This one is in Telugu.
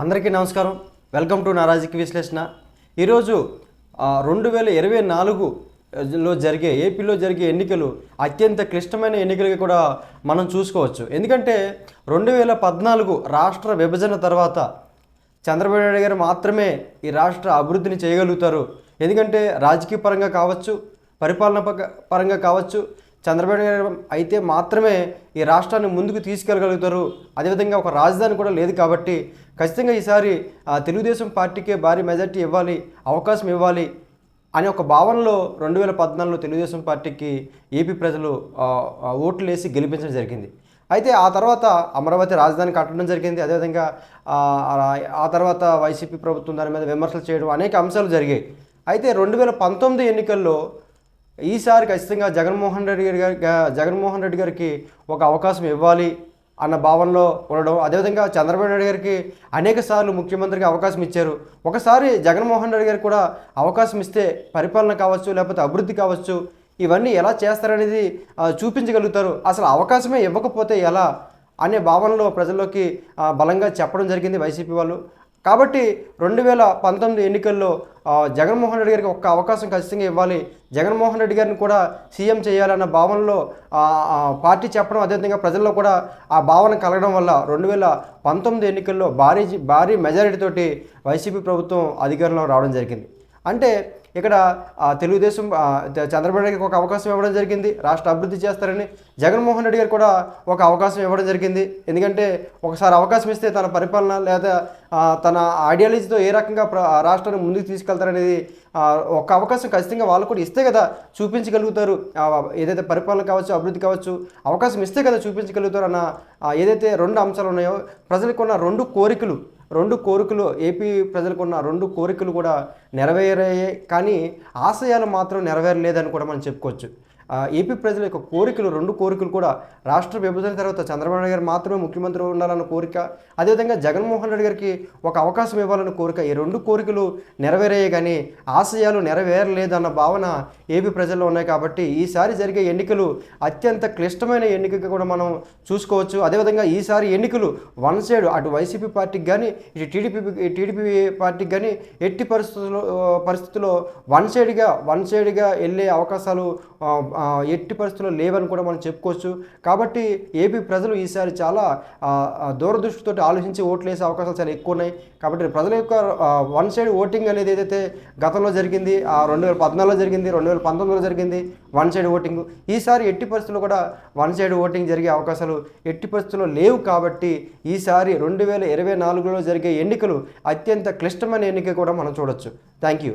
అందరికీ నమస్కారం. వెల్కమ్ టు నా రాజకీయ విశ్లేషణ. ఈరోజు రెండు వేల ఇరవై నాలుగులో జరిగే ఏపీలో జరిగే ఎన్నికలు అత్యంత క్లిష్టమైన ఎన్నికలుగా కూడా మనం చూసుకోవచ్చు. ఎందుకంటే రెండు వేల పద్నాలుగు రాష్ట్ర విభజన తర్వాత చంద్రబాబు నాయుడు గారు మాత్రమే ఈ రాష్ట్ర అభివృద్ధిని చేయగలుగుతారు. ఎందుకంటే రాజకీయ పరంగా కావచ్చు పరిపాలన పరంగా కావచ్చు చంద్రబాబు నాయుడు గారు అయితే మాత్రమే ఈ రాష్ట్రాన్ని ముందుకు తీసుకెళ్ళగలుగుతారు. అదేవిధంగా ఒక రాజధాని కూడా లేదు కాబట్టి ఖచ్చితంగా ఈసారి తెలుగుదేశం పార్టీకే భారీ మెజార్టీ ఇవ్వాలి అవకాశం ఇవ్వాలి అనే ఒక భావనలో రెండు వేల పద్నాలుగులో తెలుగుదేశం పార్టీకి ఏపీ ప్రజలు ఓట్లు వేసి గెలిపించడం జరిగింది. అయితే ఆ తర్వాత అమరావతి రాజధాని కట్టడం జరిగింది. అదేవిధంగా ఆ తర్వాత వైసీపీ ప్రభుత్వం దాని మీద విమర్శలు చేయడం అనేక అంశాలు జరిగాయి. అయితే రెండు వేల పంతొమ్మిది ఎన్నికల్లో ఈసారి ఖచ్చితంగా జగన్మోహన్ రెడ్డి గారి గారి- జగన్మోహన్ రెడ్డి గారికి ఒక అవకాశం ఇవ్వాలి అన్న భావనలో ఉండడం అదేవిధంగా చంద్రబాబు నాయుడు గారికి అనేక సార్లు ముఖ్యమంత్రికి అవకాశం ఇచ్చారు. ఒకసారి జగన్మోహన్ రెడ్డి గారికి కూడా అవకాశం ఇస్తే పరిపాలన కావచ్చు లేకపోతే అభివృద్ధి కావచ్చు ఇవన్నీ ఎలా చేస్తారనేది చూపించగలుగుతారు. అసలు అవకాశమే ఇవ్వకపోతే ఎలా? అనే భావనలో ప్రజల్లోకి బలంగా చెప్పడం జరిగింది వైసీపీ వాళ్ళు. కాబట్టి రెండు వేల పంతొమ్మిది ఎన్నికల్లో జగన్మోహన్ రెడ్డి గారికి ఒక్క అవకాశం ఖచ్చితంగా ఇవ్వాలి. జగన్మోహన్ రెడ్డి గారిని కూడా సీఎం చేయాలన్న భావనలో పార్టీ చెప్పడం అదేవిధంగా ప్రజల్లో కూడా ఆ భావన కలగడం వల్ల రెండు వేల పంతొమ్మిది ఎన్నికల్లో భారీ భారీ మెజారిటీతోటి వైసీపీ ప్రభుత్వం అధికారంలో రావడం జరిగింది. అంటే ఇక్కడ తెలుగుదేశం చంద్రబాబు నాయుడు ఒక అవకాశం ఇవ్వడం జరిగింది. రాష్ట్ర అభివృద్ధి చేస్తారని జగన్మోహన్ రెడ్డి గారు కూడా ఒక అవకాశం ఇవ్వడం జరిగింది. ఎందుకంటే ఒకసారి అవకాశం ఇస్తే తన పరిపాలన లేదా తన ఐడియాలజీతో ఏ రకంగా రాష్ట్రాన్ని ముందుకు తీసుకెళ్తారనేది ఒక అవకాశం ఖచ్చితంగా వాళ్ళు కూడా ఇస్తే కదా చూపించగలుగుతారు. ఏదైతే పరిపాలన కావచ్చు అభివృద్ధి కావచ్చు అవకాశం ఇస్తే కదా చూపించగలుగుతారు అన్న ఏదైతే రెండు అంశాలు ఉన్నాయో ప్రజలకు ఉన్న రెండు కోరికలు రెండు కోరికలు ఏపీ ప్రజలకు ఉన్న రెండు కోరికలు కూడా నెరవేరాయి కానీ ఆశయాలు మాత్రం నెరవేరలేదని కూడా మనం చెప్పుకోవచ్చు. ఏపీ ప్రజల యొక్క కోరికలు రెండు కోరికలు కూడా రాష్ట్ర విభజన తర్వాత చంద్రబాబు నాయుడు గారు మాత్రమే ముఖ్యమంత్రి ఉండాలన్న కోరిక అదేవిధంగా జగన్మోహన్ రెడ్డి గారికి ఒక అవకాశం ఇవ్వాలన్న కోరిక ఈ రెండు కోరికలు నెరవేరాయి కానీ ఆశయాలు నెరవేరలేదన్న భావన ఏపీ ప్రజల్లో ఉన్నాయి కాబట్టి ఈసారి జరిగే ఎన్నికలు అత్యంత క్లిష్టమైన ఎన్నికగా కూడా మనం చూసుకోవచ్చు. అదేవిధంగా ఈసారి ఎన్నికలు వన్ సైడ్ అటు వైసీపీ పార్టీకి కానీ ఇటు టీడీపీ టీడీపీ పార్టీకి కానీ ఎట్టి పరిస్థితుల్లో పరిస్థితుల్లో వన్ సైడ్గా వన్ సైడ్గా వెళ్ళే అవకాశాలు ఎట్టి పరిస్థితుల్లో లేవని కూడా మనం చెప్పుకోవచ్చు. కాబట్టి ఏపీ ప్రజలు ఈసారి చాలా దూరదృష్టితో ఆలోచించి ఓట్లు వేసే అవకాశాలు చాలా ఎక్కువ ఉన్నాయి. కాబట్టి ప్రజల యొక్క వన్ సైడ్ ఓటింగ్ అనేది ఏదైతే గతంలో జరిగింది రెండు వేల పద్నాలుగులో జరిగింది రెండు వేల పంతొమ్మిదిలో జరిగింది వన్ సైడ్ ఓటింగ్. ఈసారి ఎట్టి పరిస్థితుల్లో కూడా వన్ సైడ్ ఓటింగ్ జరిగే అవకాశాలు ఎట్టి పరిస్థితుల్లో లేవు కాబట్టి ఈసారి రెండు వేల ఇరవై నాలుగులో జరిగే ఎన్నికలు అత్యంత క్లిష్టమైన ఎన్నిక కూడా మనం చూడొచ్చు. Thank you.